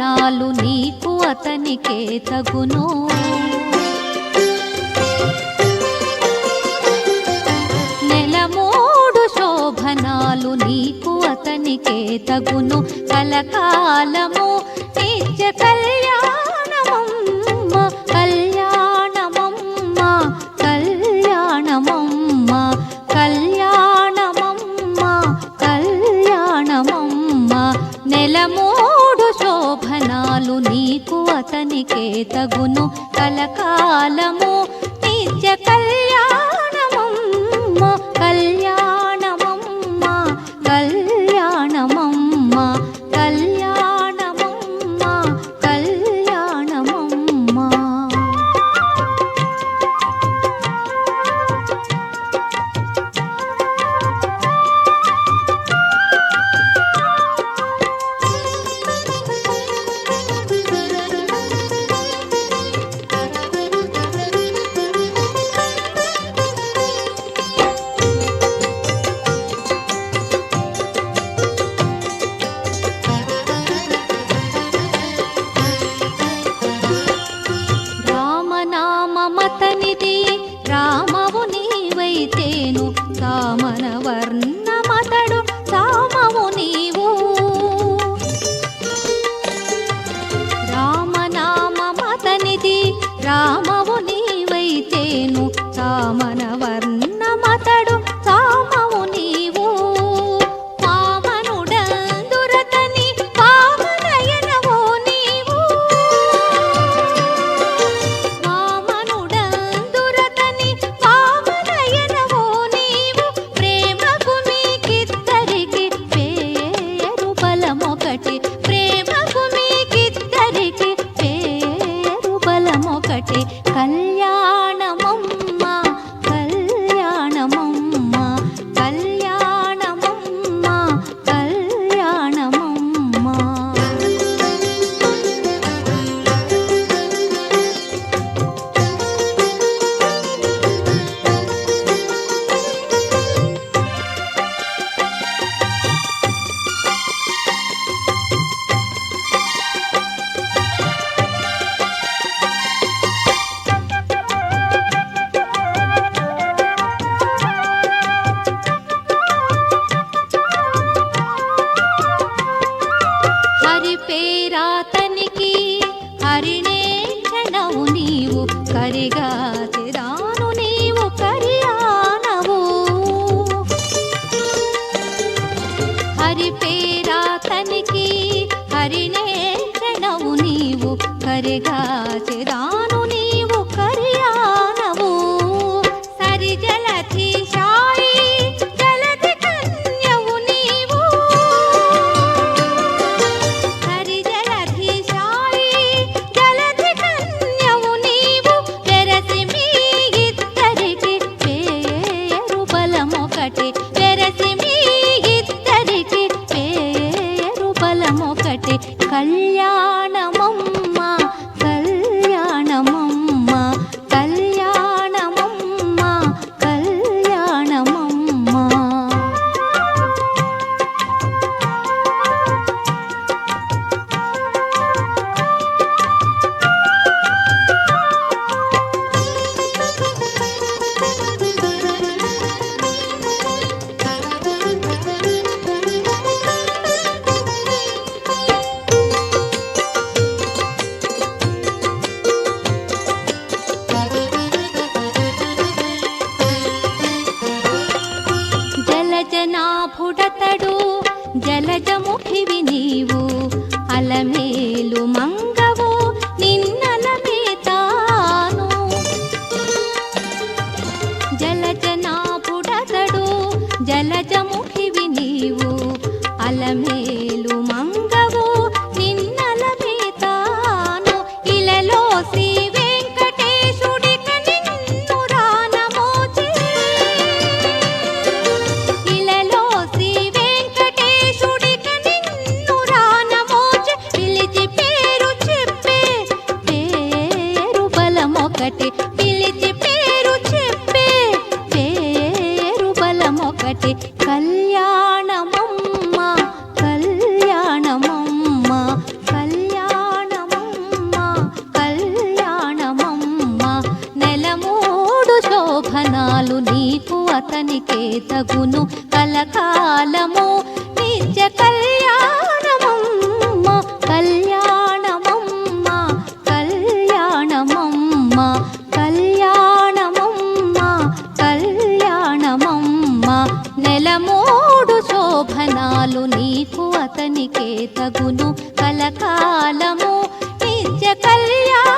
నెల నీకు అతనికే తగును. నెల మూడు శోభనాలు నీకు అతనికే తగును. కలకాలము నీకు అతనికే తగును కలకాలము. నిత్య కళ్యాణమమ్మ రామనామమతనిది రామవు హరిణే క్షణవు నీవు కరిగా తిరాను నీవు కరియానవు. హరి పేరా తనికి హరిణే క్షణవు నీవు కరిగా తిరాను బలమొకటి వెరసి మీ ఇద్దరికి పేరు బలమొకటి. అలమేలు మంగవు నిన్నలమే తాను. ఇలలో శ్రీ వెంకటేశుడిక నిన్ను రానమోచే ఇలలో శ్రీ వెంకటేశుడిక నిన్ను రానమోచే పిలిచి పేరు చెప్పే పేరు బలమొకటి. పిలిచి పేరు చెప్పే పేరు బలమొకటి. నీకు అతనికే తగును కలకాలము. నిత్య కళ్యాణమమ్మ కళ్యాణమమ్మ కళ్యాణమమ్మ కళ్యాణమమ్మ కళ్యాణమమ్మ. నెలమూడు శోభనాలు నీకు అతనికే తగును కలకాలము. నిత్య కళ్యాణ